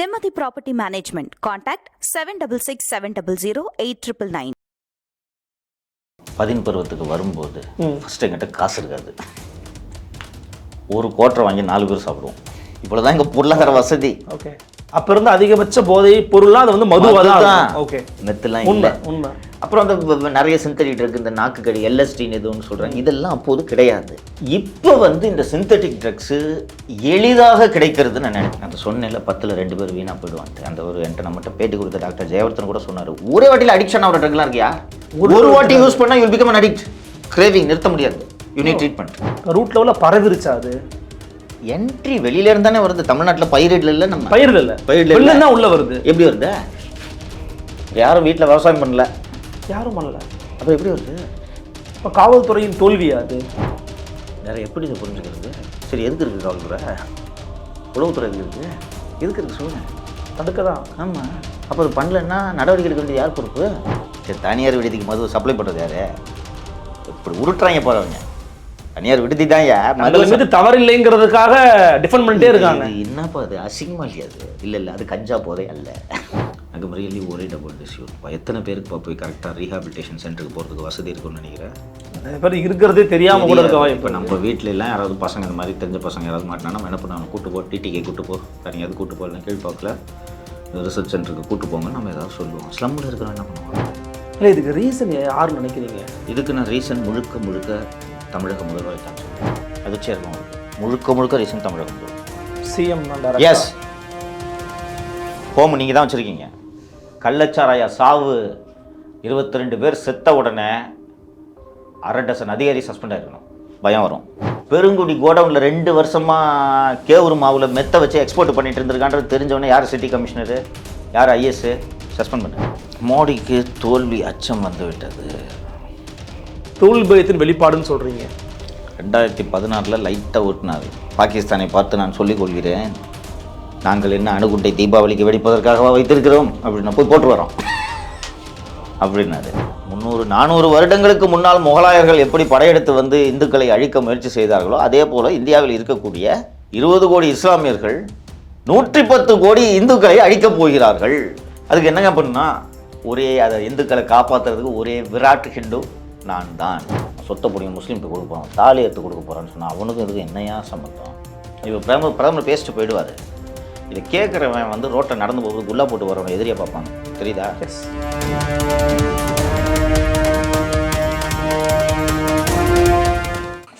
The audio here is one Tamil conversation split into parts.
Nimati Property Management. Contact 766700 பதின் பருவத்துக்கு வரும்போது ஃபஸ்ட்டு எங்கிட்ட காசு இருக்காது. ஒரு கோட்டரை வாங்கி நாலு பேர் சாப்பிடுவோம். இவ்வளோதான் எங்கள் பொருளாதார வசதி. ஓகே அப்ப இருந்த அதிகபட்ச போதை பொருள்லாம் அது வந்து மதுவா தான். ஓகே மெத்தெல்லாம் உண்மை உண்மை. அப்புறம் அந்த நிறைய சிந்தட்டிக் ட்ரக் இந்த நாக்கு கடி எல்எஸ்டின்னு எதுவும் சொல்கிறாங்க இதெல்லாம் அப்போது கிடையாது. இப்போ வந்து இந்த சிந்தட்டிக் ட்ரக்ஸு எளிதாக கிடைக்கிறதுன்னு நான் நினைக்கிறேன். அந்த சொன்னேன்ல பத்தில் ரெண்டு பேர் வீணாக போயிடுவான்ட்டு. அந்த ஒரு என்கிட்ட நம்மகிட்ட பேட்டி கொடுத்த டாக்டர் ஜெயவர்தன் கூட சொன்னார். ஒரே வாட்டியில் அடிக்ஷன் ஆகிற ட்ரக்லாம் இருக்கியா? ஒரு வாட்டி யூஸ் பண்ணால் யூல் பிகம் அடிக்ட் கிரேவிங் நிறுத்த முடியாது. யூனிட் ட்ரீட்மெண்ட் ரூட் லெவல்ல பரவிருச்சா அது? என்ட்ரி வெளியில இருந்தானே வருது. தமிழ்நாட்டில் பயிரிடல இல்லை நம்ம. பயிர்ல இல்ல. பயிர்ல இல்ல. வெளில தான் உள்ள வருது. எப்படி வருது? யாரும் வீட்டில் விவசாயம் பண்ணல. யாரும் பண்ணல. அப்புறம் எப்படி வருது? இப்ப காவல்துறையின் தோல்வியா அது? வேற எப்படி இதை புரிஞ்சுக்கிறது? சரி எதுக்கு இருக்குது காவல்துறை? உளவுத்துறை எதுக்கு இருக்குது எதுக்கு இருக்குது சொல்லுங்க. தடுக்க தான் ஆமாம் அப்போ அது பண்ணலன்னா நடவடிக்கை எடுக்க வேண்டியது யார் பொறுப்பு? சரி தனியார் விடுதிக்கு மது சப்ளை பண்ணுறது யாரு? இப்படி உருட்டுறாங்க போகிறவங்க தனியார் விடுதி தான் மீது தவறில்லைங்கிறதுக்காக டிஃபெண்ட் பண்ணிட்டே இருக்காங்க. என்னப்பா அது? அசிங்கமா இல்லையா அது? இல்லை இல்லை அது கஞ்சா போதே அல்ல. எனக்கு ரியலி ஒரே டபுள் டிஸ்யூ எத்தனை பேருக்கு போய் கரெக்டாக ரீஹாபிலிட்டேஷன் சென்டருக்கு போகிறதுக்கு வசதி இருக்கும்னு நினைக்கிறேன்? நிறைய பேர் இருக்கிறதே தெரியாம கூட இருக்க இப்போ நம்ம வீட்ல எல்லாம் யாராவது பசங்க இந்த மாதிரி தெரிஞ்ச பசங்க யாராவது மாட்டினா நம்ம என்ன பண்ணுவாங்க? கூட்டு போ டிடிகே கூட்டு போ தனியாவது கூட்டு போகலாம் கீழ்பாக்கில் ரிசர்ச் சென்டருக்கு கூட்டு போங்க நம்ம ஏதாவது சொல்லுவோம். ஸ்லம்மில் இருக்கிறவங்க என்ன பண்ணுவாங்க? இல்லை இதுக்கு ரீசன் யார் நினைக்கிறீங்க? இதுக்கு நான் ரீசன் முழுக்க முழுக்க தமிழக முதல்வர் தான் அதிர்ச்சியாக இருக்கும் உங்களுக்கு. முழுக்க முழுக்க ரீசன் தமிழக முதல்வர். சிஎம் எஸ் ஹோம் நீங்கள் தான் வச்சுருக்கீங்க. கள்ளச்சாராய சாவு இருபத்தி ரெண்டு பேர் செத்த உடனே அரை டசன் அதிகாரி சஸ்பெண்ட் ஆயிருக்கணும். பயம் வரும். பெருங்குடி கோடவுனில் ரெண்டு வருஷமாக கேவுரு மாவில் மெத்த வச்சு எக்ஸ்போர்ட் பண்ணிட்டு இருந்திருக்கான்றது தெரிஞ்சவொடனே யார் சிட்டி கமிஷனரு யார் ஐஎஸ் சஸ்பெண்ட் பண்ண. மோடிக்கு தோல்வி அச்சம் வந்து தொழில் பயத்தின் வெளிப்பாடுன்னு சொல்கிறீங்க ரெண்டாயிரத்தி பதினாறில் லைட்டாக ஓட்டினார் பாகிஸ்தானை பார்த்து நான் சொல்லிக் கொள்கிறேன். நாங்கள் என்ன அணுகுண்டை தீபாவளிக்கு வெடிப்பதற்காகவா வைத்திருக்கிறோம்? அப்படின்னு போய் போட்டு வரோம். அப்படின்னாரு. முந்நூறு நானூறு வருடங்களுக்கு முன்னால் முகலாயர்கள் எப்படி படையெடுத்து வந்து இந்துக்களை அழிக்க முயற்சி செய்தார்களோ அதே போல் இந்தியாவில் இருக்கக்கூடிய இருபது கோடி இஸ்லாமியர்கள் நூற்றி பத்து கோடி இந்துக்களை அழிக்கப் போகிறார்கள். அதுக்கு என்னங்க பண்ணுனா ஒரே அதை இந்துக்களை காப்பாற்றுறதுக்கு ஒரே விராட் ஹிண்டு நான் தான் சொத்தை பிடிங்க முஸ்லீம்க்கு கொடுக்க போகிறோம் தாலி எடுத்து கொடுக்க போகிறேன்னு சொன்னால் அவனுக்கும் இதுக்கு என்னையா சம்மந்தம் இப்போ பிரதமர் பிரதமர் பேசிட்டு போயிடுவார். இதை கேட்குறவன் வந்து ரோட்டை நடந்து போகும்போது குல்லா போட்டு வரவன் எதிரியாக பார்ப்பாங்க. தெரியுதா? எஸ்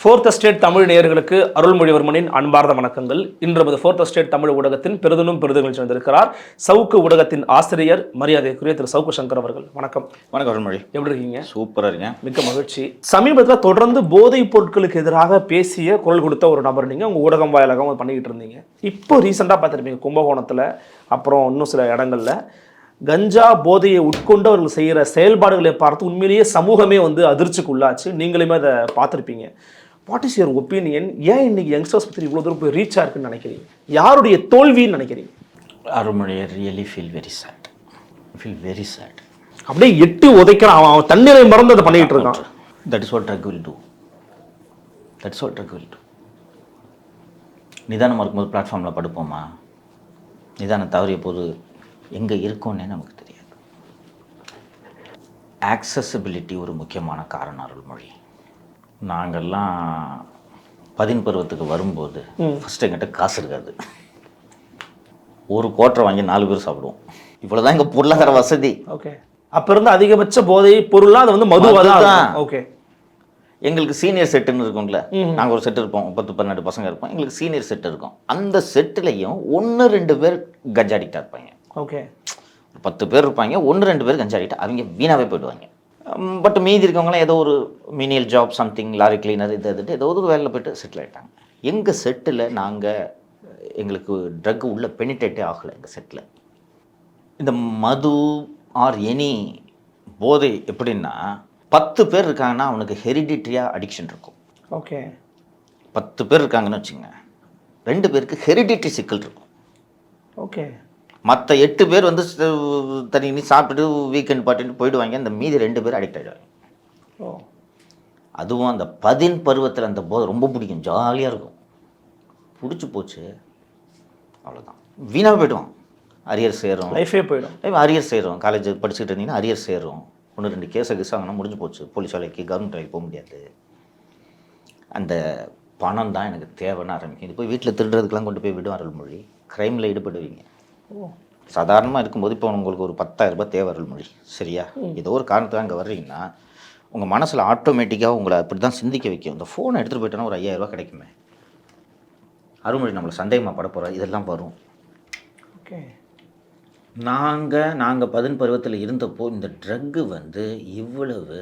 ஃபோர்த் ஸ்டேட் தமிழ் நேயர்களுக்கு அருள்மொழிவர்மனின் அன்பார்ந்த வணக்கங்கள். இன்று ஃபோர்த் ஸ்டேட் தமிழ் ஊடகத்தின் பெரிதும் பெரிதும் சேர்ந்திருக்கிறார் சவுக்கு ஊடகத்தின் ஆசிரியர் மரியாதைக்குரிய திரு சவுக்கு சங்கர் அவர்கள். வணக்கம். வணக்கம் அருள்மொழி. எப்படி இருக்கீங்க? சூப்பராக இருக்கேன். மிக்க மகிழ்ச்சி. சமீபத்தில் தொடர்ந்து போதைப் பொருட்களுக்கு எதிராக பேசிய குரல் கொடுத்த ஒரு நபர் நீங்கள் உங்கள் ஊடகம் வாயிலாக பண்ணிக்கிட்டு இருந்தீங்க. இப்போ ரீசெண்டாக பார்த்துருப்பீங்க கும்பகோணத்தில் அப்புறம் இன்னும் சில இடங்கள்ல. கஞ்சா போதையை உட்கொண்டு அவர்கள் செய்கிற செயல்பாடுகளை பார்த்து உண்மையிலேயே சமூகமே வந்து அதிர்ச்சிக்கு உள்ளாச்சு நீங்களுமே அதை பார்த்துருப்பீங்க. வாட் இஸ் யுவர் ஒப்பீனியன் ஏன் இன்னைக்கு யங்ஸ்டர்ஸ் பற்றி இவ்வளோ தூரம் போய் ரீச் ஆயிருக்குன்னு நினைக்கிறீங்க? யாருடைய தோல்வின்னு நினைக்கிறீங்க? Arulmozhi really feel very sad feel very sad அப்படியே எட்டு உதைக்கிறான். அவன் அவன் தண்ணீரை மறந்து அதை பண்ணிக்கிட்டு இருக்கான். That is what drug will do that is what drug will do நிதானமாக இருக்கும்போது பிளாட்ஃபார்மில் படுப்போமா? நிதானம் தவறிய போது எங்கே இருக்கோன்னே நமக்கு தெரியாது. ஆக்சசிபிலிட்டி ஒரு முக்கியமான காரணம் அருள்மொழி. நாங்கள்லாம் பதின் பருவத்துக்கு வரும்போது ஃபஸ்ட்டு எங்கிட்ட காசு இருக்காது. ஒரு கோட்டரை வாங்கி நாலு பேர் சாப்பிடுவோம். இவ்வளோதான் எங்கள் பொருளாதார வசதி. ஓகே. அப்ப இருந்த அதிகபட்ச போதை பொருள்லாம் அது வந்து மதுவா தான். ஓகே. எங்களுக்கு சீனியர் செட்டுன்னு இருக்கும்ல. நாங்கள் ஒரு செட் இருப்போம். பத்து பன்னெண்டு பசங்க இருப்போம். எங்களுக்கு சீனியர் செட் இருக்கும். அந்த செட்டுலையும் ஒன்று ரெண்டு பேர் கஞ்சா அடிக்டாக இருப்பாங்க. ஓகே. ஒரு பத்து பேர் இருப்பாங்க. ஒன்று ரெண்டு பேர் கஞ்சா அடிக்ட் அவங்க வீணாவே போயிடுவாங்க. பட் மீதி இருக்கவங்களாம் ஏதோ ஒரு menial job something lorry cleaner இது இது ஏதோ ஒரு வேலையில் போயிட்டு செட்டில் ஆகிட்டாங்க எங்கள் செட்டில் நாங்கள் எங்களுக்கு ட்ரக் உள்ள பெனிட்ரேட்டே ஆகலை எங்கள் செட்டில் இந்த மது ஆர் எனி போதை எப்படின்னா பத்து பேர் இருக்காங்கன்னா அவனுக்கு ஹெரிடிட்ரியாக அடிக்ஷன் இருக்கும். ஓகே. பத்து பேர் இருக்காங்கன்னு வச்சுங்க ரெண்டு பேருக்கு ஹெரிடிட்ரி சிக்கல் இருக்கும். ஓகே. மற்ற எட்டு பேர் வந்து நீ சாப்பிட்டுட்டு வீக்கெண்ட் பாட்டுட்டு போயிடுவாங்க. அந்த மீதி ரெண்டு பேர் அடிக்ட் ஆகிடுவாங்க ஓ. அதுவும் அந்த பதின் பருவத்தில் அந்த போதை ரொம்ப பிடிக்கும். ஜாலியாக இருக்கும். பிடிச்சி போச்சு. அவ்வளோதான் வீணாக போயிடுவான். அரியர் சேரும். லைஃபே போயிடும். அரியர் சேரும். காலேஜ் படிச்சுட்டு இருந்தீங்கன்னா அரியர் சேரும். ஒன்று ரெண்டு கேஸை கிஸ் ஆகினா முடிஞ்சு போச்சு. போலீஸ் வேலைக்கு கவர்மெண்ட் வேலைக்கு போக முடியாது. அந்த பணம் தான் எனக்கு தேவைன்னு ஆரம்பிக்கும். இது போய் வீட்டில் திருடுறதுக்கெலாம் கொண்டு போய் விடும் அருள்மொழி க்ரைமில் ஈடுபடுவீங்க. சாதாரணமாக இருக்கும்போது இப்போ உங்களுக்கு ஒரு 10000 ரூபாய் தேவை அருள்மொழி சரியா? ஏதோ ஒரு காரணத்துக்கு அங்கே வர்றீங்கன்னா உங்கள் மனசில் ஆட்டோமேட்டிக்காக உங்களை அப்படி தான் சிந்திக்க வைக்கும். இந்த ஃபோனை எடுத்துகிட்டு போயிட்டோன்னா ஒரு 5000 ரூபாய் கிடைக்குமே. அருள்மொழி நம்மளை சந்தேகமாக பட போகிறோம் இதெல்லாம் வரும். ஓகே. நாங்கள் நாங்கள் பதின் பருவத்தில் இருந்தப்போ இந்த ட்ரக்கு வந்து இவ்வளவு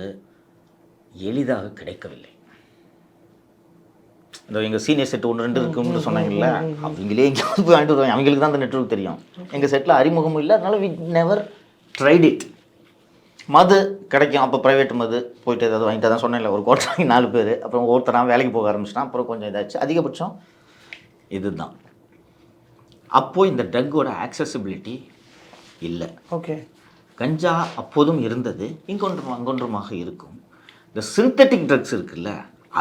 எளிதாக கிடைக்கவில்லை. இந்த எங்கள் சீனியர் செட் ஒன்று ரெண்டு இருக்குன்னு சொன்னாங்கல்ல அவங்களே எங்கேயாவது போய் வாங்கிட்டு வருவாங்க. அவங்களுக்கு தான் அந்த நெட்வொர்க் தெரியும். எங்கள் செட்டில் அறிமுகமும் இல்லை அதனால வி நெவர் ட்ரைட் இட் மது கிடைக்கும் அப்போ ப்ரைவேட் மது போயிட்டு ஏதாவது வாங்கிட்டு தான் சொன்னேன்ல ஒரு கோட்டை வாங்கி நாலு பேர். அப்புறம் ஒருத்தனா வேலைக்கு போக ஆரம்பிச்சிட்டான் அப்புறம் கொஞ்சம் இதாச்சு. அதிகபட்சம் இதுதான். அப்போது இந்த ட்ரக்கோட ஆக்சசிபிலிட்டி இல்லை. ஓகே கஞ்சா அப்போதும் இருந்தது இங்கொன்றும் அங்கொன்றுமாக இருக்கும். இந்த சிந்தட்டிக் ட்ரக்ஸ் இருக்குல்ல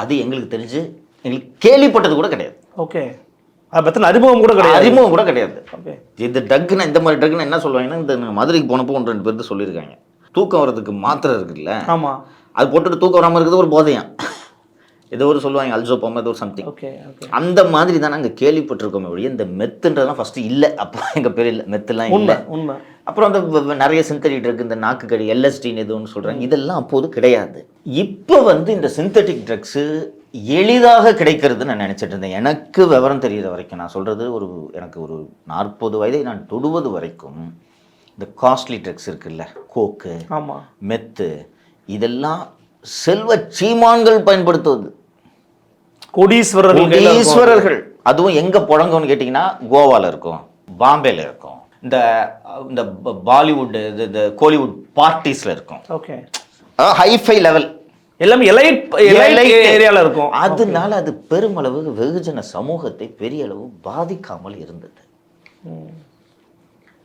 அது எங்களுக்கு தெரிஞ்சு எங்களுக்கு கேள்விப்பட்டது கூட கிடையாது. ஓகே. அதை பற்றின அறிமுகம் கூட கிடையாது. அறிமுகம் கூட கிடையாது. ஓகே. இந்த ட்ரக்குன்னா இந்த மாதிரி ட்ரக்குன்னு என்ன சொல்லுவாங்கன்னா இந்த மதுரைக்கு போனப்போ ஒன்று ரெண்டு பேர் சொல்லியிருக்காங்க. தூக்கம் வர்றதுக்கு மாத்திரை இருக்குல்ல ஆமாம் அது போட்டுட்டு தூக்கம் வராமல் இருக்கிறது ஒரு போதையாம் ஏதோ ஒரு சொல்லுவாங்க அல்சோப்பம் ஏதோ ஒரு சம்திங் ஓகே அந்த மாதிரி தான் நாங்கள் கேள்விப்பட்டிருக்கோமே ஒழிய இந்த மெத்துன்றதெல்லாம் ஃபஸ்ட்டு இல்லை. அப்போ எங்கள் பேர் இல்லை மெத்துலாம் இல்லை. உண்மை. அப்புறம் அந்த நிறைய சிந்தட்டிக் ட்ரக் இந்த நாக்கு கடி எல்எஸ்டின்னு எது ஒன்று சொல்கிறாங்க இதெல்லாம் அப்போது கிடையாது. இப்போ வந்து இந்த சிந்தட்டிக் ட்ரக்ஸு எளிதாக கிடைக்கிறதுன்னு நான் நினச்சிட்டு இருந்தேன். எனக்கு விவரம் தெரிகிற வரைக்கும் நான் சொல்கிறது ஒரு எனக்கு ஒரு நாற்பது வயதை நான் தொடுவது வரைக்கும் இந்த காஸ்ட்லி ட்ரக்ஸ் இருக்குல்ல கோக்கு ஆமாம் மெத்து இதெல்லாம் செல்வ சீமான்கள் பயன்படுத்துவது. கோடீஸ்வரர்கள். ஈஸ்வரர்கள் அதுவும் எங்க புழங்கும்னு கேட்டிங்கன்னா கோவால இருக்கும் பாம்பேல இருக்கும் இந்த இந்த பாலிவுட் இது இந்த கோலிவுட் பார்ட்டிஸ்ல இருக்கும். Okay hi fi level. எல்லாமே எலைட் ஏரியாவில் இருக்கும். அதனால அது பெருமளவு வெகுஜன சமூகத்தை பெரிய அளவு பாதிக்காமல் இருந்தது.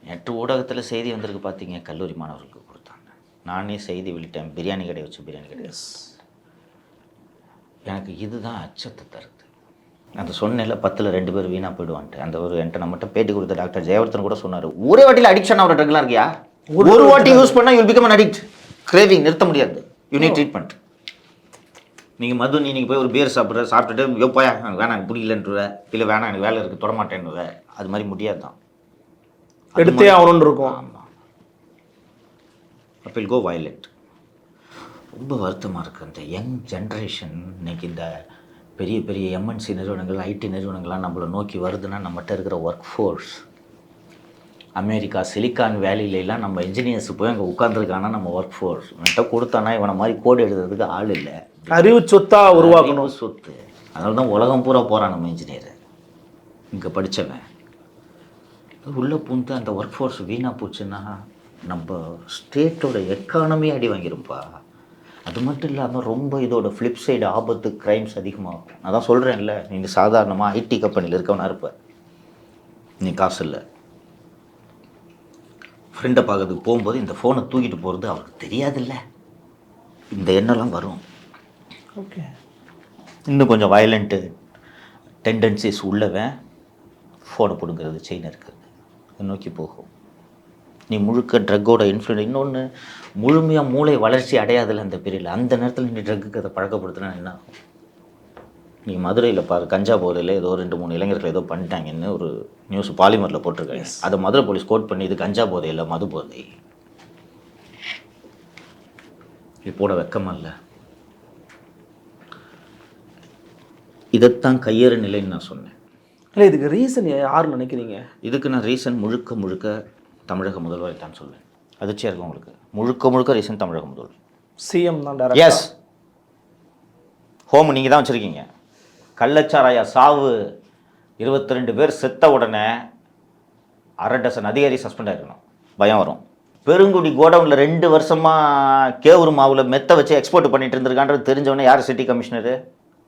நேற்று ஊடகத்தில் செய்தி வந்திருக்கு பார்த்தீங்க கல்லூரி மாணவர்களுக்கு கொடுத்தாங்க. நானே செய்தி வெளியிட்டேன் பிரியாணி கடை வச்சு பிரியாணி கடை. எனக்கு இதுதான் அச்சத்தை தருது. அந்த சொன்னேன்ல பத்தில் ரெண்டு பேர் வீணாக போயிடுவான்ட்டு. அந்த ஒரு என்கிட்ட நம்மகிட்ட பேட்டி கொடுத்த டாக்டர் ஜெயவர்தன் கூட சொன்னார் ஒரே வாட்டியில் அடிக்ஷன் ஆகிற ட்ரக்லாம் இருக்கியா? ஒரு வாட்டி யூஸ் பண்ணால் யூல் பிகம் அடிக்ட் கிரேவிங் நிறுத்த முடியாது. யூனிட் ட்ரீட்மெண்ட் நீங்கள் மது நீ நீங்கள் போய் ஒரு பியர் சாப்பிட்ற சாப்பிட்டுட்டு போயா எனக்கு வேணாம் எனக்கு பிடிக்கலன்றுவ. இல்லை வேணாம் எனக்கு வேலை இருக்குது தொடமாட்டேன்னுவ அது மாதிரி முடியாது தான் எடுத்தே ஆகணும்னு இருக்கும். ஆமாம் அப்போ கோ வயலண்ட் ரொம்ப வருத்தமாக இருக்குது அந்த யங் ஜென்ரேஷன் இன்னைக்கு இந்த பெரிய பெரிய எம்என்சி நிறுவனங்கள் ஐடி நிறுவனங்கள்லாம் நம்மளை நோக்கி வருதுன்னா நம்மகிட்ட இருக்கிற ஒர்க் ஃபோர்ஸ் அமெரிக்கா சிலிக்கான் வேலியிலலாம் நம்ம இன்ஜினியர்ஸ் போய் அங்கே உட்காந்துருக்கானா நம்ம ஒர்க் ஃபோர்ஸ் இவன்கிட்ட கொடுத்தானா இவனை மாதிரி கோடு எழுதுறதுக்கு ஆள் இல்லை. அறிவு சொத்தா உருவாக்கணும். சொத்து. அதனால தான் உலகம் பூரா போகிறான் நம்ம இன்ஜினியர் இங்கே படித்தவன் உள்ளே பூந்து அந்த ஒர்க் ஃபோர்ஸ் வீணாக போச்சுன்னா நம்ம ஸ்டேட்டோட எக்கானமி அடி வாங்கிரும்ப்பா அது மட்டும் இல்லாமல் ரொம்ப இதோட ஃப்ளிப் சைடு ஆபத்து க்ரைம்ஸ் அதிகமாகும். தான் சொல்கிறேன்ல நீங்கள் சாதாரணமாக ஐடி கம்பெனியில் இருக்கவனா இருப்ப. நீ காசு இல்லை. ஃப்ரெண்டை பார்க்கறதுக்கு போகும்போது இந்த ஃபோனை தூக்கிட்டு போகிறது அவருக்கு தெரியாதுல்ல. இந்த எண்ணம்லாம் வரும். ஓகே இன்னும் கொஞ்சம் வயலண்ட்டு டெண்டன்சிஸ் உள்ளவன் ஃபோனை பிடுங்கிறது செயின் இருக்கிறது. இதை நோக்கி போகும். நீ முழுக்க ட்ரக்கோட இன்ஃப்ளூயன் இன்னொன்று முழுமையாக மூளை வளர்ச்சி அடையாதில்ல அந்த பீரியடில் அந்த நேரத்தில் நீ ட்ரக்குக்கு அதை பழக்கப்படுத்தினா என்ன ஆகும்? நீ மதுரையில் பாரு கஞ்சா போதையில் ஏதோ ரெண்டு மூணு இளைஞர்கள் ஏதோ பண்ணிட்டாங்கன்னு ஒரு நியூஸ் பாலிமரில் போட்டிருக்காங்க. அதை மதுரை போலீஸ் கோட் பண்ணி இது கஞ்சா போதை இல்லை மது போதை இது போட வெக்கமா இல்லை? இதைத்தான் கையேறு நிலைன்னு நான் சொன்னேன். இல்லை இதுக்கு ரீசன் யாருன்னு நினைக்கிறீங்க? இதுக்கு நான் ரீசன் முழுக்க முழுக்க தமிழக முதல்வரை தான் சொல்வேன். அதிர்ச்சியாக இருக்கும் உங்களுக்கு. முழுக்க முழுக்க ரீசன் தமிழக முதல்வர். சிஎம் தான் எஸ் ஹோம் நீங்கள் தான் வச்சுருக்கீங்க. கள்ளச்சாராய சாவு இருபத்தி ரெண்டு பேர் செத்த உடனே அரை டசன் அதிகாரி சஸ்பெண்ட் ஆயிருக்கணும். பயம் வரும். பெருங்குடி கோடவுனில் ரெண்டு வருஷமாக கேவுரு மாவில் மெத்த வச்சு எக்ஸ்போர்ட் பண்ணிட்டு இருந்திருக்கான்றது தெரிஞ்சவொடனே யார் சிட்டி கமிஷனரு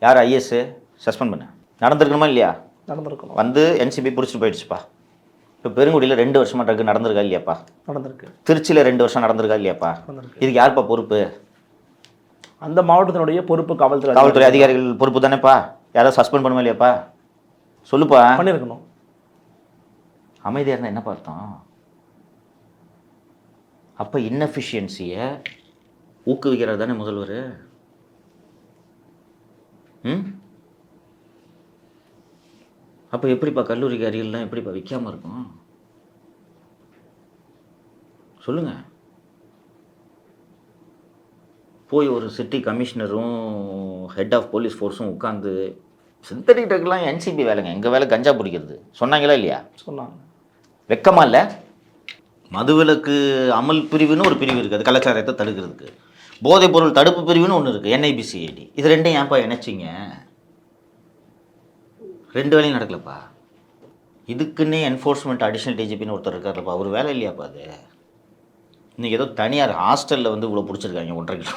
யார் ஐஎஸ் சஸ்பெண்ட் பண்ண. நடந்திருக்கணுமா இல்லையா? நடந்திருக்கணும். வந்து என்சிபி பிடிச்சிட்டு போயிடுச்சுப்பா. இப்போ பெருங்குடியில் ரெண்டு வருஷமாக ட்ரக் நடந்திருக்கா இல்லையாப்பா? நடந்திருக்கு. திருச்சியில் ரெண்டு வருஷம் நடந்திருக்கா இல்லையாப்பா? இதுக்கு யாருப்பா பொறுப்பு? அந்த மாவட்டத்தினுடைய பொறுப்பு காவல்துறை காவல்துறை அதிகாரிகள் பொறுப்பு தானேப்பா? யாராவது சஸ்பெண்ட் பண்ணுமா இல்லையாப்பா? சொல்லுப்பா. பண்ணியிருக்கணும் அமைதியாக இருந்தால் என்ன பார்த்தோம் அப்போ இன்னஃபிஷியன்சியை ஊக்குவிக்கிறது தானே முதல்வர்? ம்? அப்போ எப்படிப்பா கல்லூரிக்கு அருகில்லாம் எப்படிப்பா விற்காம இருக்கும்? சொல்லுங்க. போய் ஒரு சிட்டி கமிஷனரும் ஹெட் ஆஃப் போலீஸ் ஃபோர்ஸும் உட்காந்து சிந்தடிக் ட்ரக்லாம் என்சிபி வேலைங்க. எங்கள் வேலை கஞ்சா பிடிக்கிறது. சொன்னாங்களா இல்லையா? சொன்னாங்க. வெக்கமா இல்லை? மதுவிலக்கு அமல் பிரிவுன்னு ஒரு பிரிவு இருக்குது அது கலாச்சாரத்தை தடுக்கிறதுக்கு. போதைப் பொருள் தடுப்பு பிரிவுன்னு ஒன்று இருக்குது என்ஐபிசிஐடி இது ரெண்டையும் ஏன்ப்பா இணைச்சிங்க? ரெண்டு வேலையும் நடக்கலப்பா. இதுக்குன்னே என்ஃபோர்ஸ்மெண்ட் அடிஷனல் டிஜிபின்னு ஒருத்தர் இருக்காருப்பா அவர் வேலை இல்லையாப்பா அது? இன்னைக்கு ஏதோ தனியார் ஹாஸ்டலில் வந்து இவ்வளோ பிடிச்சிருக்காங்க ஒன்றரை கிலோ.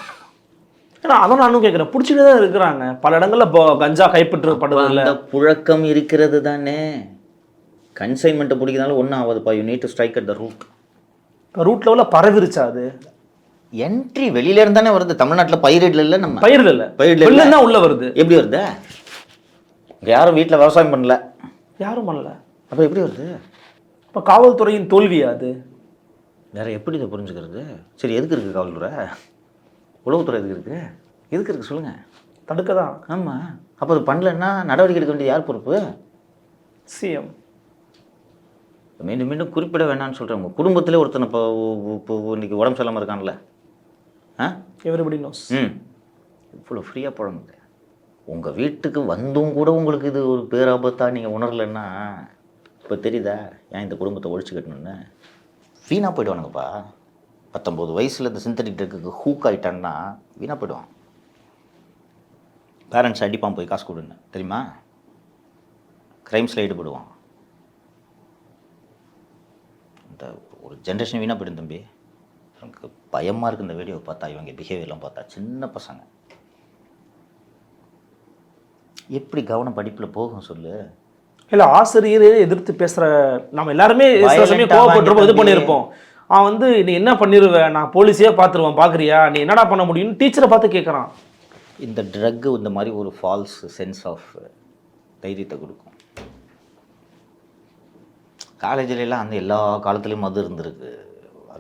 ஏன்னா அதான் நானும் கேட்குறேன் பிடிச்சிட்டு தான் இருக்கிறாங்க. பல இடங்கள்ல இப்போ கஞ்சா கைப்பற்றப்படுறதில்ல அந்த புழக்கம் இருக்கிறது தானே? கன்சைன்மெண்ட்டை பிடிக்கிறதால ஒன்றும் ஆகாதுப்பா. You need to strike at the root root லெவலில் பரவிருச்சா அது? என்ட்ரி வெளியில இருந்து தானே வருது. தமிழ்நாட்டில் பயிரிடல இல்லை நம்ம. பயிரிடல தான் உள்ள வருது. எப்படி வருது? யாரும் வீட்டில் விவசாயம் பண்ணல. யாரும் பண்ணல. அப்போ எப்படி வருது? இப்போ காவல்துறையின் தோல்வியா அது. வேற எப்படி இதை புரிஞ்சுக்கிறது? சரி எதுக்கு இருக்குது காவல்துறை? உளவுத்துறை எதுக்கு இருக்குது எதுக்கு இருக்குது சொல்லுங்கள் தடுக்க தான். ஆமாம் அப்போ அது பண்ணலன்னா நடவடிக்கை எடுக்க வேண்டியது யார் பொறுப்பு? சிஎம். மீண்டும் மீண்டும் குறிப்பிட வேணாம்னு சொல்கிறேன் உங்கள் குடும்பத்திலே ஒருத்தனை இப்போ இப்போ இன்னைக்கு உடம்பு சரியில்லாமல் இருக்கான்ல. ஆ? எவ்ரிபடி நோஸ் ம். இவ்வளோ ஃப்ரீயாக புழங்குது உங்கள் வீட்டுக்கு வந்தும் கூட உங்களுக்கு இது ஒரு பேராபத்தாக நீங்கள் உணரலைன்னா இப்போ தெரியுதா? ஏன் இந்த குடும்பத்தை ஒழிச்சு கட்டணும்னு? வீணாக போயிடுவானுங்கப்பா. பத்தொம்போது வயசில் இந்த சிந்தடிக் ட்ரக்குக்கு ஹூக் ஆகிட்டான்னா வீணாக போயிடுவான். பேரண்ட்ஸ் அடிப்பான் போய் காசு கொடுன்னு. தெரியுமா? க்ரைம்ஸில் ஈடுபடுவான் இந்த ஒரு ஜென்ரேஷன் வீணாக போயிடும் தம்பி. எனக்கு பயமாக இருக்குது இந்த வீடியோவை பார்த்தா இவங்க பிஹேவியர்லாம் பார்த்தா. சின்ன பசங்க. எப்படி கவனம் படிப்பில் போகும் சொல்லு? இல்ல ஆசிரியரே எதிர்த்து பேசுற நம்ம எல்லாருமே சில சமயம் Violent-ஆ கோவப்பட்டிருப்போம் இது பண்ணியிருப்போம் அவன் வந்து நீ என்ன பண்ணிருவ? நான் போலீஸே பார்த்துருவேன் பார்க்குறியா நீ என்னடா பண்ண முடியும்னு டீச்சரை பார்த்து கேட்குறான் இந்த ட்ரக்கு இந்த மாதிரி ஒரு ஃபால்ஸ் சென்ஸ் ஆஃப் தைரியத்தை கொடுக்கும். காலேஜில எல்லாம் அந்த எல்லா காலத்துலேயும் மது இருந்திருக்கு.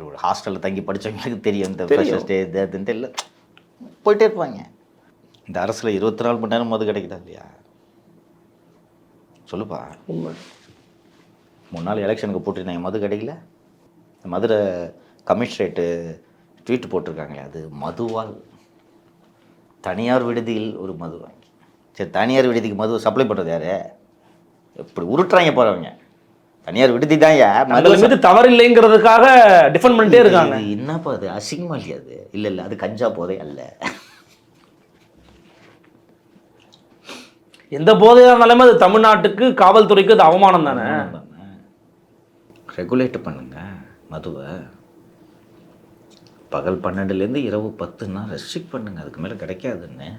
ஒரு ஹாஸ்டலில் தங்கி படிச்சவங்களுக்கு தெரியும் இந்த ஃப்ரெஷர்ஸ் டே இல்லை போயிட்டே இருப்பாங்க. இந்த அரசில் இருபத்தி நாலு மணி நேரம் மது கிடைக்குதா இல்லையா? சொல்லுப்பா. மூணு நாள் எலெக்ஷனுக்கு போட்டிருந்தாங்க மது கிடைக்கல. இந்த மதுரை கமிஷனரேட்டு ட்வீட் போட்டிருக்காங்களே அது மதுவால். தனியார் விடுதியில் ஒரு மது வாங்கி. சரி தனியார் விடுதிக்கு மது சப்ளை பண்ணுறது யாரு? இப்படி உருட்டுறாங்க போகிறவங்க தனியார் விடுதி தான் அதுல மீது தவறு இல்லைங்கிறதுக்காக டிஃபெண்ட் பண்ணிட்டே இருக்காங்க. என்னப்பா அது? அசிங்கமா இல்லையா அது? இல்லை இல்லை அது கஞ்சா போதே அல்ல. எந்த போதையாக இருந்தாலுமே அது தமிழ்நாட்டுக்கு காவல்துறைக்கு அது அவமானம் தானே? ரெகுலேட் பண்ணுங்க மதுவை. பகல் பன்னெண்டுலேருந்து இரவு பத்துன்னா ரெஸ்ட்ரிக்ட் பண்ணுங்க அதுக்கு மேலே கிடைக்காதுன்னு.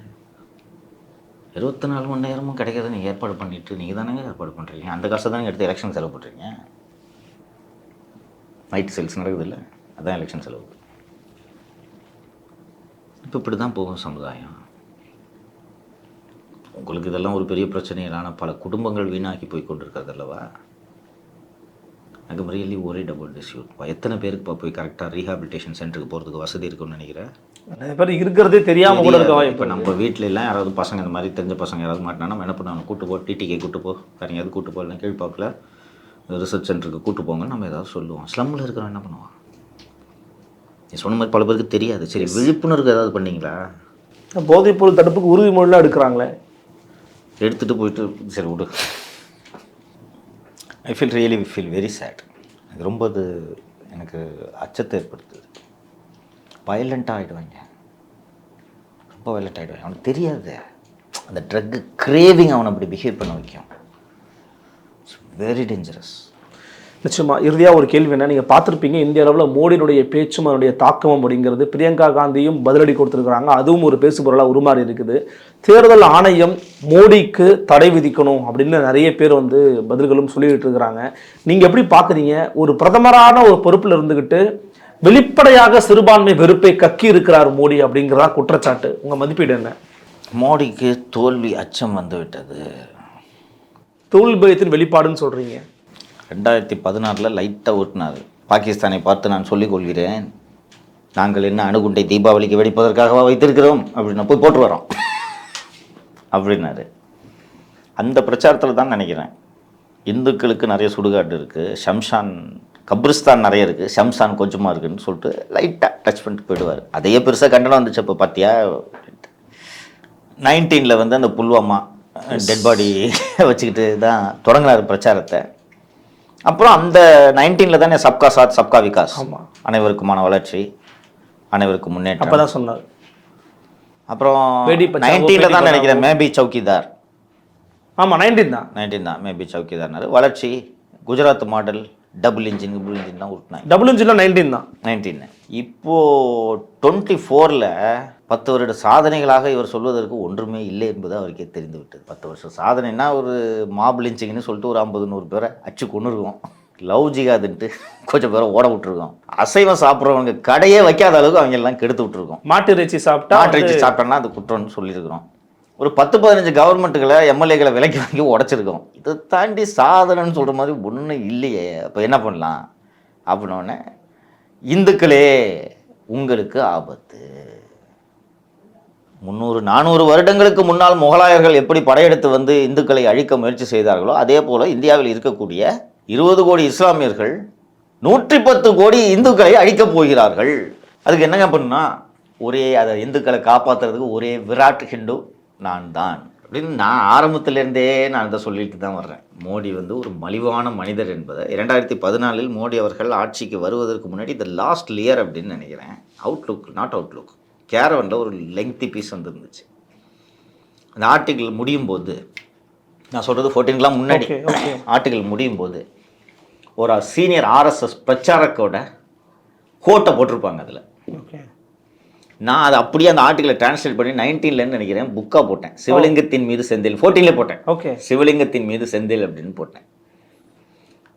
இருபத்தி நாலு மணி நேரமும் கிடைக்காது ஏற்பாடு பண்ணிட்டு நீங்கள் தானேங்க ஏற்பாடு பண்ணுறீங்க அந்த காசை தானே எடுத்து எலெக்ஷன் செலவு பண்ணுறீங்க நைட் சேல்ஸ் நடக்குது இல்லை? அதான் எலெக்ஷன் செலவு. இப்போ இப்படி தான் போகும் சமுதாயம். உங்களுக்கு இதெல்லாம் ஒரு பெரிய பிரச்சனை. இல்லை ஆனால் பல குடும்பங்கள் வீணாக்கி போய் கொண்டிருக்கிறது அல்லவா? எனக்கு ரியலி ஒரே டபுள் டிஸ்யூட் எத்தனை பேருக்கு போய் கரெக்டாக ரீஹாபிலிட்டேஷன் சென்டருக்கு போகிறதுக்கு வசதி இருக்குன்னு நினைக்கிறேன் நிறைய பேர் இருக்கிறதே தெரியாம கூட இருக்க இப்போ நம்ம வீட்டில எல்லாம் யாராவது பசங்க இந்த மாதிரி தெரிஞ்ச பசங்க யாராவது மாட்டினா நம்ம என்ன பண்ணுவாங்க? கூட்டு போ டிடிகே கூட்டு போ வேறு கூட்டு போ இல்லை கீழ்ப்பாக்கில் ரிசர்ச் சென்டருக்கு கூட்டு போங்க நம்ம ஏதாவது சொல்லுவோம். ஸ்லம்மில் இருக்கிறவன் என்ன பண்ணுவான்? நீ சொன்ன மாதிரி பல பேருக்கு தெரியாது. சரி விழிப்புணர்வு ஏதாவது பண்ணீங்களா? போதைப் பொருள் தடுப்புக்கு உறுதிமொழிலாம் எடுக்கிறாங்களே. எடுத்துகிட்டு போயிட்டு சரி விடு. I feel really feel very sad இது ரொம்ப அது எனக்கு அச்சத்தை ஏற்படுத்துது. வயலண்ட்டாக ஆகிடுவாங்க ரொம்ப வயலண்ட் ஆகிடுவாங்க அவனுக்கு தெரியாது. அந்த ட்ரக்கு கிரேவிங் அவனை அப்படி பிஹேவ் பண்ண வைக்கும். இட்ஸ் வெரி டேஞ்சரஸ் நிச்சயமா இறுதியா ஒரு கேள்வி என்ன? நீங்க பார்த்திருப்பீங்க இந்திய அளவில் மோடியினுடைய பேச்சும் அதனுடைய தாக்கமும் அப்படிங்கிறது பிரியங்கா காந்தியும் பதிலடி கொடுத்துருக்காங்க அதுவும் ஒரு பேசுபொருளாக உருமாறி இருக்குது. தேர்தல் ஆணையம் மோடிக்கு தடை விதிக்கணும் அப்படின்னு நிறைய பேர் வந்து பதில்களும் சொல்லிட்டு இருக்கிறாங்க. நீங்க எப்படி பார்க்குறீங்க? ஒரு பிரதமரான ஒரு பொறுப்பில் இருந்துகிட்டு வெளிப்படையாக சிறுபான்மை வெறுப்பை கக்கி இருக்கிறார் மோடி அப்படிங்கிறதா குற்றச்சாட்டு. உங்க மதிப்பீடு என்ன? மோடிக்கு தோல்வி அச்சம் வந்து விட்டது தோல்வி பயத்தின் வெளிப்பாடுன்னு சொல்றீங்க. ரெண்டாயிரத்தி பதினாறில் லைட்டாக ஓட்டினார் பாகிஸ்தானை பார்த்து நான் சொல்லிக் கொள்கிறேன். நாங்கள் என்ன அணுகுண்டை தீபாவளிக்கு வெடிப்பதற்காகவா வைத்திருக்கிறோம்? அப்படின்னு போய் போட்டு வரோம். அப்படின்னாரு. அந்த பிரச்சாரத்தில் தான் நினைக்கிறேன். இந்துக்களுக்கு நிறைய சுடுகாடு இருக்குது ஷம்ஷான் கப்ரிஸ்தான் நிறைய இருக்குது ஷம்ஷான் கொஞ்சமாக இருக்குன்னு சொல்லிட்டு லைட்டாக டச் பண்ணிட்டு போயிடுவார். அதையே பெருசாக கண்டனம் வந்துச்சு அப்போ பார்த்தியா நைன்டீனில் வந்து அந்த புல்வாமா டெட் பாடி வச்சுக்கிட்டு தான் தொடங்கினார் பிரச்சாரத்தை. அப்புறம் அந்த நைன்டீனில் தானே சப்கா சாத் சப்கா விகாஸ். அனைவருக்குமான வளர்ச்சி அனைவருக்கும் முன்னேற்றம். அப்பதான் சொன்னார். அப்புறம் நைன்டீனில் தான். நினைக்கிறேன் மேபி சவுக்கிதார். ஆமா நைன்டீன் தான். நைன்டீன் தான் மேபி சவுக்கிதார்னாரு. வளர்ச்சி Gujarat model double engine double engine தான் விட்டுனாங்க டபுள் இன்ஜின்ல நைன்டீன் தான். நைன்டீன் இப்போ டுவெண்ட்டி ஃபோரில் பத்து வருட சாதனைகளாக இவர் சொல்வதற்கு ஒன்றுமே இல்லை என்பது அவருக்கே தெரிந்து விட்டது பத்து வருஷம் சாதனைனா ஒரு மாப் லிஞ்சிங்னு சொல்லிட்டு ஒரு ஐம்பது நூறு பேரை அச்சு கொண்டு இருக்கோம் லவ் ஜிகாதுன்ட்டு கொஞ்சம் பேரை ஓட விட்டுருக்கோம். அசைவம் சாப்பிட்றவங்க கடையே வைக்காத அளவுக்கு அவங்க எல்லாம் கெடுத்து விட்டுருக்கோம். மாட்டு இறைச்சி சாப்பிட்டா மாற்றிச்சு சாப்பிட்டோம்னா அது குற்றம்னு சொல்லியிருக்கிறோம். ஒரு பத்து பதினஞ்சு கவர்மெண்ட்டுகளை எம்எல்ஏக்களை விலைக்கு வாங்கி உடச்சிருக்கோம். இதை தாண்டி சாதனைன்னு சொல்கிற மாதிரி ஒன்றும் இல்லையே. அப்போ என்ன பண்ணலாம்? அப்படின்னோடனே இந்துக்களே உங்களுக்கு ஆபத்து. முந்நூறு நானூறு வருடங்களுக்கு முன்னால் முகலாயர்கள் எப்படி படையெடுத்து வந்து இந்துக்களை அழிக்க முயற்சி செய்தார்களோ அதே போல் இந்தியாவில் இருக்கக்கூடிய இருபது கோடி இஸ்லாமியர்கள் நூற்றி பத்து கோடி இந்துக்களை அழிக்கப் போகிறார்கள். அதுக்கு என்னங்க பண்ணுன்னா ஒரே அதை இந்துக்களை காப்பாற்றுறதுக்கு ஒரே விராட் ஹிண்டு நான் தான் அப்படின்னு நான் ஆரம்பத்திலேருந்தே நான் இதை சொல்லிட்டு தான் வர்றேன். மோடி வந்து ஒரு மலிவான மனிதர் என்பதை இரண்டாயிரத்தி பதினாலில் மோடி அவர்கள் ஆட்சிக்கு வருவதற்கு முன்னாடி இந்த லாஸ்ட் லியர் அப்படின்னு நினைக்கிறேன். அவுட்லுக் நாட் அவுட்லுக் கேரவனில் ஒரு லெங்க்தி பீஸ் வந்துருந்துச்சு. அந்த ஆர்டிகிள் முடியும் போது நான் சொல்கிறது ஃபோர்டீன்லாம் முன்னாடி. ஆர்டிகிள் முடியும் போது ஒரு சீனியர் ஆர்எஸ்எஸ் பிரச்சாரக்கோட கோட்டை போட்டிருப்பாங்க அதில். நான் அதை அப்படியே அந்த ஆர்டிகளை டிரான்ஸ்லேட் பண்ணி நைன்டீன்லன்னு நினைக்கிறேன் புக்காக போட்டேன். சிவலிங்கத்தின் மீது செந்தில் ஃபோர்டீன்லேயே போட்டேன். ஓகே சிவலிங்கத்தின் மீது செந்தில் அப்படின்னு போட்டேன்.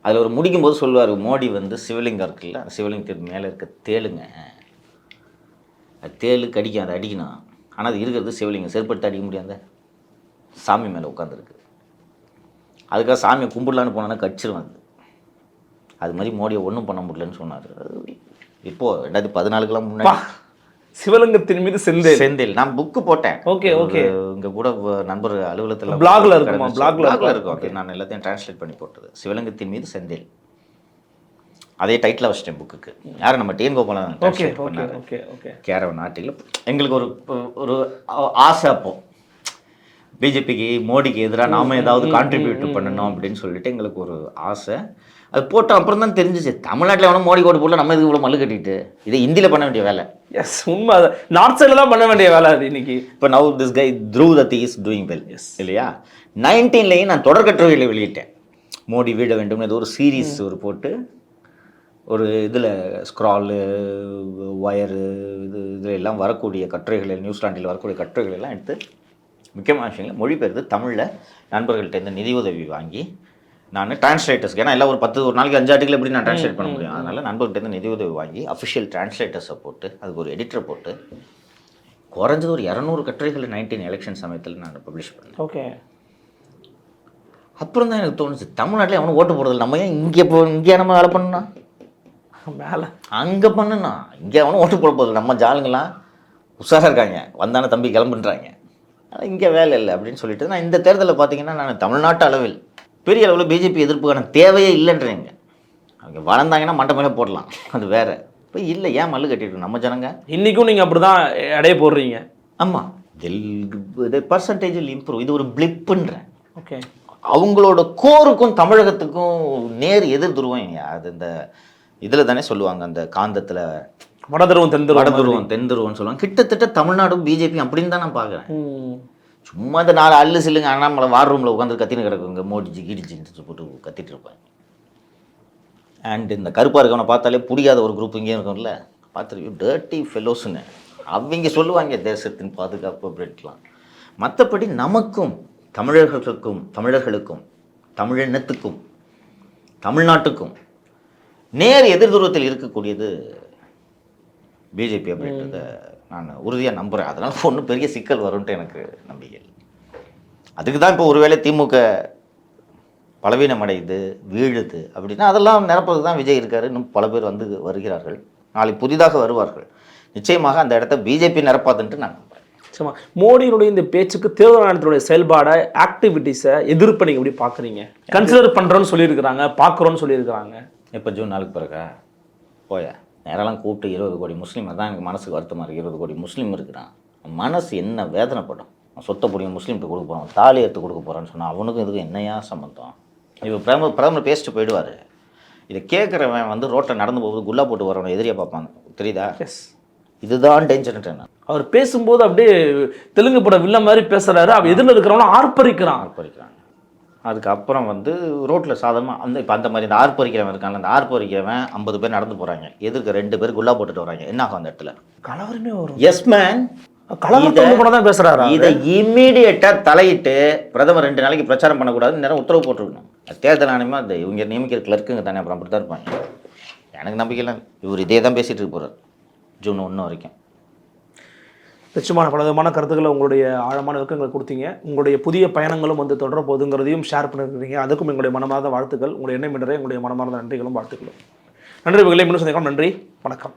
அதில் ஒரு முடிக்கும் போது சொல்லுவார் மோடி வந்து சிவலிங்கம் இருக்குல்ல சிவலிங்கத்தின் மேலே இருக்க தேளுங்க. அது தேளு கடிக்கும் அதை அடிக்கணும். ஆனால் அது இருக்கிறது சிவலிங்கம். செருப்படுத்த அடிக்க முடியாத? சாமி மேலே உட்காந்துருக்கு அதுக்காக சாமியை கும்பிடலான்னு போனோன்னா கடிச்சிரும் அது அது மாதிரி மோடியை ஒன்றும் பண்ண முடியலன்னு சொன்னார். இப்போது ரெண்டாயிரத்தி பதினாலுக்கெல்லாம் முன்னாடி சிவலிங்கத்தின் மீது செந்தேல். செந்தில். நான் புக்கு போட்டேன். okay. ஒரு இங்க கூட நண்பர் அலுவலகத்தில் Blogல இருக்குமா? பிளாக்ல இருக்கும். நான் எல்லாத்தையும் டிரான்ஸ்லேட் பண்ணி போட்டது. சிவலிங்கத்தின் மீது செந்தில். அதே டைட்டில் வச்சிட்டேன் புக்குக்கு யார் நம்ம TN Gopalan okay okay okay okay Caravan article எங்களுக்கு ஒரு ஒரு ஆசை அப்போ. பிஜேபிக்கு மோடிக்கு எதிராக நாம ஏதாவது கான்ட்ரிபியூட் பண்ணணும் அப்படின்னு சொல்லிட்டு எங்களுக்கு ஒரு ஆசை. அது போட்ட அப்புறம் தான் தெரிஞ்சிச்சு. தமிழ்நாட்டில் எவனும் மோடி கோடு போடல நம்ம இதுக்கு இவ்வளோ மல்லு கட்டிட்டு? இதை ஹிந்தியில் பண்ண வேண்டிய வேலை. எஸ் உண்மை அது. நார்த் சைடில் தான் பண்ண வேண்டிய வேலை அது இன்னைக்கு. இப்போ நவ் திஸ் கை த்ரூ தத்தி இஸ் டூயிங் வெல் எஸ் இல்லையா? நைன்டீன்லேயும் நான் தொடர்கட்டுரைகளை வெளியிட்டேன். மோடி வீட வேண்டும் ஏதோ ஒரு சீரீஸ் ஒரு போட்டு. ஒரு இதில் ஸ்க்ராலு ஒயரு இது இதில் எல்லாம் வரக்கூடிய கட்டுரைகள் நியூசிலாண்டில் வரக்கூடிய கட்டுரைகள் எல்லாம் எடுத்து முக்கியமான விஷயங்கள் மொழிபெயர்த்து தமிழில் நண்பர்கள்ட்ட இருந்து நிதி உதவி வாங்கி நான் டிரான்ஸ்லேட்டர்ஸ்க்கு ஏன்னா எல்லாம் ஒரு பத்து ஒரு நாளைக்கு அஞ்சு ஆர்டிகள் எப்படி நான் டிரான்ஸ்லேட் பண்ண முடியும்? அதனால் நண்பர்கள்ட்ட இருந்து நிதி உதவி வாங்கி அஃபிஷியல் டிரான்ஸ்லேட்டர்ஸை போட்டு அதுக்கு ஒரு எடிட்டரை போட்டு குறைஞ்சது ஒரு இரநூறு கட்டுரைகள் நைன்டீன் எலெக்ஷன் சமயத்தில் நான் பப்ளிஷ் பண்ணேன். ஓகே. அப்புறம் தான் எனக்கு தோணுச்சு தமிழ்நாட்டில் எவனும் ஓட்டு போடுறதில்ல. நம்ம ஏன் இங்கே போ இங்கே நம்ம வேலை பண்ணணும் மேலே. அங்கே பண்ணணும் இங்கே அவனும் ஓட்டு போட போதில்லை நம்ம ஜாலுங்கெல்லாம் உஷாராக இருக்காங்க. வந்தானே தம்பி கிளம்புன்றாங்க. ஆனால் இங்கே வேலை இல்லை அப்படின்னு சொல்லிட்டு நான் இந்த தேர்தலில் பார்த்தீங்கன்னா நான் தமிழ்நாட்டு அளவில் பெரிய அளவில் பிஜேபி எதிர்ப்புக்கான தேவையே இல்லைன்றீங்க. அவங்க வளர்ந்தாங்கன்னா மண்டை மேலே போடலாம். அது வேற. இப்போ இல்லை ஏன் மல்லு கட்டிட்டு? நம்ம ஜனங்க. இன்னைக்கும் நீங்கள் அப்படி தான் எடைய போடுறீங்க. ஆமாம் இது பர்சன்டேஜ் இம்ப்ரூவ் இது ஒரு பிளிப்புன்றேன் ஓகே அவங்களோட கோருக்கும் தமிழகத்துக்கும் நேர் எதிர் துருவம் அது இந்த இதில் தானே சொல்லுவாங்க அந்த காந்தத்தில் வடதுருவம் தென் வட துருவம் துருவம் தென் துருவம்னு சொல்லுவாங்க. கிட்டத்தட்ட தமிழ்நாடும் பிஜேபி அப்படின்னு தான் நான் பார்க்குறேன். சும்மா இந்த நாலு அல்லு சில்லுங்க அண்ணாமலை வார் ரூமில் உட்காந்து கத்தின்னு கிடக்குங்க மோடிஜி கீடிச்சின்னு போட்டு கத்திட்டு இருப்பாங்க அண்ட் இந்த கருப்பாக இருக்கவனை பார்த்தாலே புரியாத ஒரு குரூப் இங்கேயும் இருக்கும்ல. பார்த்துருக்கோம் டேர்ட்டி ஃபெலோஸுன்னு அவங்க சொல்லுவாங்க தேசத்தின் பாதுகாப்பு அப்படின்ட்டுலாம். மற்றபடி நமக்கும் தமிழர்களுக்கும் தமிழர்களுக்கும் தமிழினத்துக்கும் தமிழ்நாட்டுக்கும் நேர் எதிர் தூரத்தில் இருக்கக்கூடியது பிஜேபி அப்படின்றத நான் உறுதியாக நம்புகிறேன் அதனால் ஒன்றும் பெரிய சிக்கல் வரும்ன்ட்டு எனக்கு நம்பிக்கை. அதுக்கு தான் இப்போ ஒருவேளை திமுக பலவீனமடையுது வீழுது அப்படின்னா அதெல்லாம் நிரப்புறதுக்கு தான் விஜய் இருக்காரு. இன்னும் பல பேர் வந்து வருகிறார்கள். நாளை புதிதாக வருவார்கள். நிச்சயமாக அந்த இடத்த பிஜேபி நிரப்பாதுன்ட்டு நான் சரிம்மா மோடியினுடைய இந்த பேச்சுக்கு தேர்தல் ஆணையத்தினுடைய செயல்பாடை ஆக்டிவிட்டீஸை எதிர்ப்பை நீங்கள் எப்படி பார்க்குறீங்க? கன்சிடர் பண்ணுறோன்னு சொல்லியிருக்கிறாங்க பார்க்குறோன்னு சொல்லியிருக்கிறாங்க. எப்போ ஜூன் நாளுக்கு பிறகா போய? நேரெல்லாம் கூப்பிட்டு இருபது கோடி முஸ்லீம் அதான் எனக்கு மனசுக்கு வருத்தமாக இருக்குது இருபது கோடி முஸ்லீம் இருக்கிறான் மனசு என்ன வேதனைப்படும்? சொத்தை பிடிங்க முஸ்லீம்கிட்ட கொடுக்க போகிறான் தாலி எடுத்து கொடுக்க போகிறான்னு சொன்னால் அவனுக்கும் இதுக்கும் என்னையா சம்மந்தம் இப்போ பிரதமர் பிரதமர் பேசிட்டு போயிடுவார். இதை கேட்குறவன் வந்து ரோட்டில் நடந்து போகும்போது குல்லா போட்டு வரவனை எதிரியாக பார்ப்பாங்க தெரியுதா? எஸ் இதுதான் டேஞ்சர்ன்ட்டு நான் அவர் பேசும்போது அப்படியே தெலுங்கு பட வில்ல மாதிரி பேசுறாரு. அவ எதிரில் இருக்கிறவனும் ஆர்ப்பரிக்கிறான். ஆர்ப்பரிக்கிறாங்க அதுக்கப்புறம் வந்து ரோட்டில் சாதாரணமாக அந்த இப்போ அந்த மாதிரி இந்த ஆர்ப்பரிக்கிறவன் இருக்காங்க அந்த ஆர்ப்பரிக்கிறவன் ஐம்பது பேர் நடந்து போகிறாங்க எதிர்க்க ரெண்டு பேர் குல்லா போட்டுட்டு வராங்க. என்ன ஆகும் அந்த இடத்துல? கலவரமே வரும். எஸ் மேன் தான் பேசுறாரு இதை இம்மீடியட்டாக தலையிட்டு பிரதமர் ரெண்டு நாளைக்கு பிரச்சாரம் பண்ணக்கூடாதுன்னு நேரம் உத்தரவு போட்டிருக்கணும். தேர்தல் ஆணையமா அந்த இவங்க நியமிக்கிற கிளர்க்குங்க தானே அப்புறம் அப்படி தான் இருப்பாங்க. எனக்கு நம்பிக்கை இல்லை. இவர் இதே தான் பேசிகிட்டு இருக்க போகிறார் ஜூன் ஒன்று வரைக்கும். நிச்சயமான பல விதமான கருத்துக்களை உங்களுடைய ஆழமான விளக்கங்களை கொடுத்தீங்க. உங்களுடைய புதிய பயணங்களும் வந்து தொடர போகுதுங்கிறதையும் ஷேர் பண்ணிருக்கிறீங்க. அதுக்கும் எங்களுடைய மனமார்ந்த வாழ்த்துக்கள். உங்களுடைய எண்ணம் என்ற எங்களுடைய மனமார்ந்த நன்றிகளும் வாழ்த்துக்களும். நன்றி உங்களை மீண்டும் சந்திக்கலாம். நன்றி. வணக்கம்.